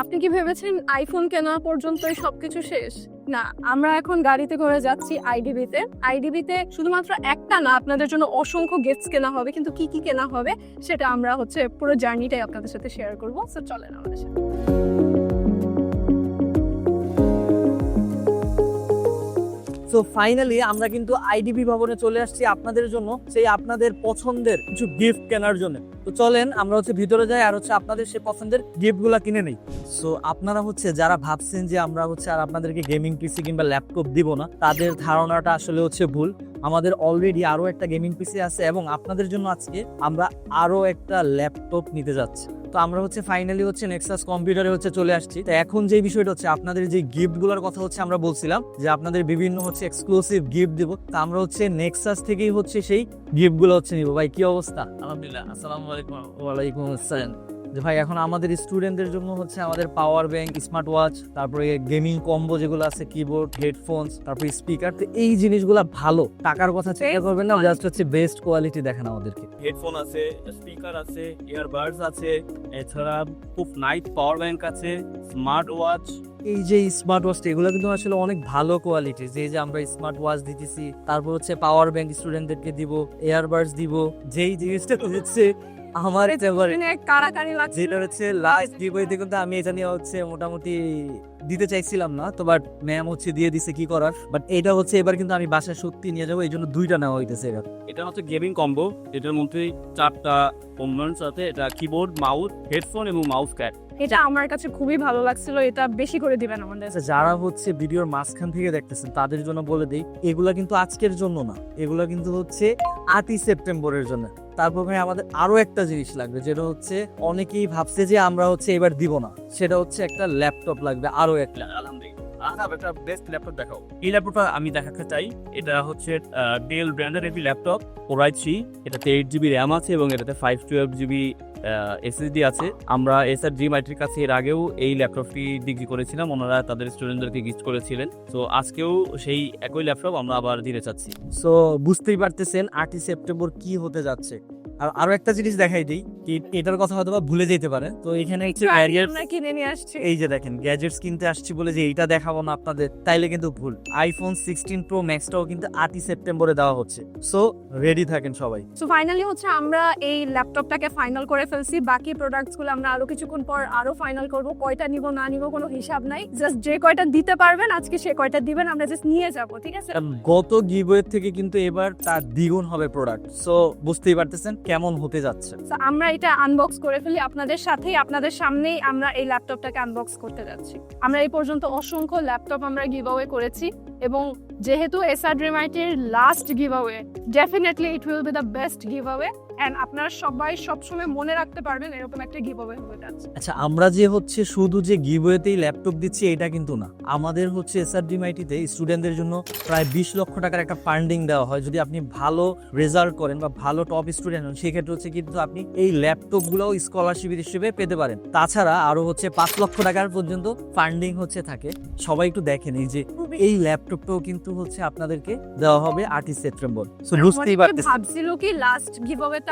আপনি কি ভেবেছেন আইফোন কেনা পর্যন্তই সবকিছু শেষ? না, আমরা এখন গাড়িতে করে যাচ্ছি আইডিবিতে আইডিবিতে শুধুমাত্র একটা না, আপনাদের জন্য অসংখ্য গেটস কেনা হবে, কিন্তু কি কি কেনা হবে, সেটা আমরা হচ্ছে পুরো জার্নিটাই আপনাদের সাথে শেয়ার করব। সো চলেন আমাদের সাথে। সো ফাইনালি আমরা কিন্তু আইডিবি ভবনে চলে আসছি আপনাদের জন্য, সেই আপনাদের পছন্দের কিছু গিফট কেনার জন্য। তো চলেন, আমরা হচ্ছে ভিতরে যাই আর হচ্ছে আপনাদের সেই পছন্দের গিফটগুলো কিনে নেই। সো আপনারা হচ্ছে যারা ভাবছেন যে আমরা হচ্ছে আর আপনাদেরকে গেমিং পিসি কিংবা ল্যাপটপ দিব না, তাদের ধারণাটা আসলে হচ্ছে ভুল। আমাদের অলরেডি আরও একটা গেমিং পিসি আছে এবং আপনাদের জন্য আজকে আমরা আরও একটা ল্যাপটপ নিতে যাচ্ছি। তো আমরা হচ্ছে ফাইনালি হচ্ছে নেক্সাস কম্পিউটারে হচ্ছে চলে আসছি। তো এখন যে বিষয়টা হচ্ছে, আপনাদের যে গিফটগুলোর কথা হচ্ছে আমরা বলছিলাম, যে আপনাদের বিভিন্ন হচ্ছে এক্সক্লুসিভ গিফট দিব। তো আমরা হচ্ছে নেক্সাস থেকেই হচ্ছে সেই গিফটগুলো হচ্ছে নিব। ভাই, কি অবস্থা? আলহামদুলিল্লাহ। আসসালামু আলাইকুম আসসালাম। ভাই এখন আমাদের স্টুডেন্টদের জন্য হচ্ছে আমাদের পাওয়ার ব্যাংক স্মার্ট ওয়াচ তারপরে গেমিং কম্বো যেগুলো আছে কিবোর্ড হেডফোনস তারপরে স্পিকার তো এই জিনিসগুলো ভালো। টাকার কথা চিন্তা করবেন না জাস্ট হচ্ছে বেস্ট কোয়ালিটি দেখেন আমাদেরকে। হেডফোন আছে স্পিকার আছে ইয়ারবাডস আছে এছাড়া খুব নাইট পাওয়ার ব্যাংক আছে স্মার্ট ওয়াচ এই যে স্মার্ট ওয়াচটা এগুলো কিন্তু আসলে অনেক ভালো কোয়ালিটি যে যে আমরা স্মার্ট ওয়াচ দিতেছি তারপর হচ্ছে পাওয়ার ব্যাংক স্টুডেন্টদেরকে দিব এয়ারবাডস দিব যেই জিনিসটা হচ্ছে আমার কারাকারি লাগছে। যেটা হচ্ছে লাস্ট গিভওয়েতে কিন্তু আমি এটা নিয়ে হচ্ছে মোটামুটি দিতে চাইছিলাম না তো বাট ম্যাম হচ্ছে দিয়ে দিছে কি করার? বাট এটা হচ্ছে এবার কিন্তু আমি বাসায় সত্যি নিয়ে যাব এই জন্য দুইটা নেওয়া হইতেছে এবার। এটা হচ্ছে গেমিং কম্বো এটার মধ্যে চারটা কম্বোর আছে এটা কিবোর্ড মাউস হেডফোন এবং মাউস ক্যাট এটা আমার কাছে খুবই ভালো লাগছিল এটা বেশি করে দিবেন আমাদের। আচ্ছা যারা হচ্ছে ভিডিওর মাঝখান থেকে দেখতেছেন তাদের জন্য বলে দিই এগুলা কিন্তু আজকের জন্য না। এগুলা কিন্তু হচ্ছে আটই সেপ্টেম্বরের জন্য। তারপর ভাই আমাদের আরও একটা জিনিস লাগবে যেটা হচ্ছে অনেকেই ভাবছে যে আমরা হচ্ছে এবার দিব না। সেটা হচ্ছে একটা ল্যাপটপ লাগবে আরও একটা। আলহামদুলিল্লাহ। এই ল্যাপটপটা আমি দেখাতে চাই। এটা হচ্ছে Dell laptop eight GB RAM আছে এবং এটাতে ফাইভ টুয়েলভ জিবি এসএসডি আছে। আমরা কাছে এর আগেও এই ল্যাপটপটি বিক্রি করেছিলাম। ওনারা তাদের স্টুডেন্টদেরকে গিফট করেছিলেন। তো আজকেও সেই একই ল্যাপটপ আমরা আবার দিতে চাচ্ছি। সো বুঝতেই পারতেছেন আটই সেপ্টেম্বর কি হতে যাচ্ছে। আর আরও একটা জিনিস দেখাই দিই কি এটার কথা হয়তো বা ভুলে যেতে পারে। তো এখানে কিনে নিয়ে আসছি। এই যে দেখেন গ্যাজেটস কিনতে আসছি বলে যে এইটা দেখাবো না আপনাদের তাইলে কিন্তু ভুল। আইফোন সিক্সটিন প্রো ম্যাক্সটাও কিন্তু আটই সেপ্টেম্বরে দেওয়া হচ্ছে। সো রেডি থাকেন সবাই। সো ফাইনালি হচ্ছে আমরা এই ল্যাপটপটাকে ফাইনাল করে ফেলছি। বাকি প্রোডাক্টসগুলো আমরা আরও কিছুক্ষণ পর আরও ফাইনাল করব। কয়টা নিব না নিব কোনো হিসাব নাই। জাস্ট যে কয়টা দিতে পারবেন আজকে সে কয়টা দিবেন আমরা জাস্ট নিয়ে যাব ঠিক আছে? গত গিভওয়ে থেকে কিন্তু এবার তার দ্বিগুণ হবে প্রোডাক্ট সো বুঝতেই পারতেছেন কেমন হতে যাচ্ছে? আমরা এটা আনবক্স করে ফেলি আপনাদের সাথেই। আপনাদের সামনেই আমরা এই ল্যাপটপটাকে আনবক্স করতে যাচ্ছি। আমরা এই পর্যন্ত অসংখ্য ল্যাপটপ আমরা গিভঅ্যাওয়ে করেছি এবং যেহেতু SR ড্রিমাইটের last giveaway definitely it will be the best giveaway and আপনারা সবাই সবসময় মনে রাখতে পারবেন এরকম একটা গিভঅ্যাওয়ে হয়ে যাচ্ছে। আচ্ছা আমরা যে হচ্ছে শুধু যে গিভওয়েতেই ল্যাপটপ দিচ্ছি এটা কিন্তু না। আমাদের হচ্ছে এসআরডি মাইটিতে স্টুডেন্টদের জন্য প্রায় বিশ লক্ষ টাকার একটা ফান্ডিং দেওয়া হয়। যদি আপনি ভালো রেজাল্ট করেন বা ভালো টপ স্টুডেন্ট হন সেক্ষেত্রে হচ্ছে কিন্তু আপনি এই ল্যাপটপগুলোও স্কলারশিপ হিসেবে পেতে পারেন। তাছাড়া আরও হচ্ছে পাঁচ লক্ষ টাকার পর্যন্ত ফান্ডিং হচ্ছে থাকে। সবাই একটু দেখেন এই যে এই ল্যাপটপটাও কিন্তু হচ্ছে আপনাদেরকে দেওয়া হবে আটই সেপ্টেম্বর। সো বুঝতেই অনেকে ভাবছিল কি লাস্ট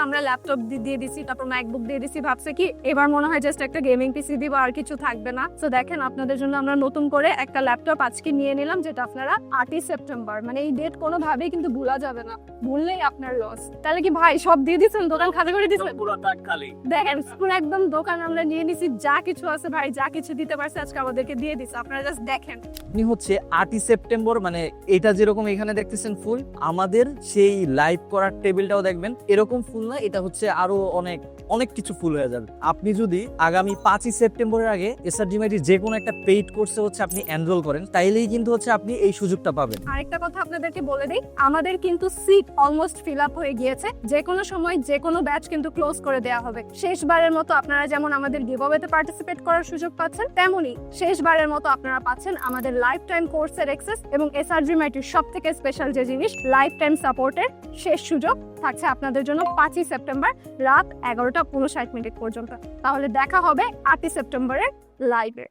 আমরা ল্যাপটপ দিয়ে দিছি তারপর ম্যাকবুক দিয়ে দিছি ভাবছে কি এবার মনে হয় জাস্ট একটা গেমিং পিসি দিব আর কিছু থাকবে না। তো দেখেন আপনাদের জন্য আমরা নতুন করে একটা ল্যাপটপ আজকে নিয়ে নিলাম যেটা আপনারা আটই সেপ্টেম্বর মানে এই ডেট কোনোভাবেই কিন্তু ভোলা যাবে না। ভুললেই আপনার লস তাহলে কি ভাই সব দিয়ে দোকান খালি করে পুরো খালি। দেখেন পুরো একদম দোকান আমরা নিয়ে নিছি যা কিছু আছে ভাই যা কিছু দিতে পারছে আজকে আমাদেরকে দিয়ে দিচ্ছে আপনারা জাস্ট দেখেন। আপনি হচ্ছে আটই সেপ্টেম্বর মানে এটা যেরকম এখানে দেখতেছেন ফুল আমাদের সেই লাইভ করার টেবিলটাও দেখবেন। এরকম ফুল না এটা হচ্ছে আরও অনেক অনেক কিছু ফুল হয়ে যাবে। আপনি যদি আগামী পাঁচই সেপ্টেম্বরের আগে এসআরজিমাইটি যে কোনো একটা পেইড কোর্সে হচ্ছে আপনি এনরোল করেন তাইলেই কিন্তু হচ্ছে আপনি এই সুযোগটা পাবেন। আরেকটা কথা আপনাদেরকে বলে দেই আমাদের কিন্তু সিট অলমোস্ট ফিল আপ হয়ে গিয়েছে। যে কোনো সময় যে কোনো ব্যাচ কিন্তু ক্লোজ করে দেওয়া হবে। শেষবারের মতো আপনারা যেমন আমাদের গিভঅ্যাওয়েতে পার্টিসিপেট করার সুযোগ পাচ্ছেন তেমনি শেষবারের মতো আপনারা পাচ্ছেন আমাদের লাইফ টাইম কোর্সের অ্যাক্সেস এবং এসআরজি মাইটির সব থেকে স্পেশাল যে জিনিস লাইফ টাইম সাপোর্টের শেষ সুযোগ থাকছে আপনাদের জন্য পাঁচই সেপ্টেম্বর রাত এগারোটা উনষাট মিনিট পর্যন্ত। তাহলে দেখা হবে আটই সেপ্টেম্বরের লাইভে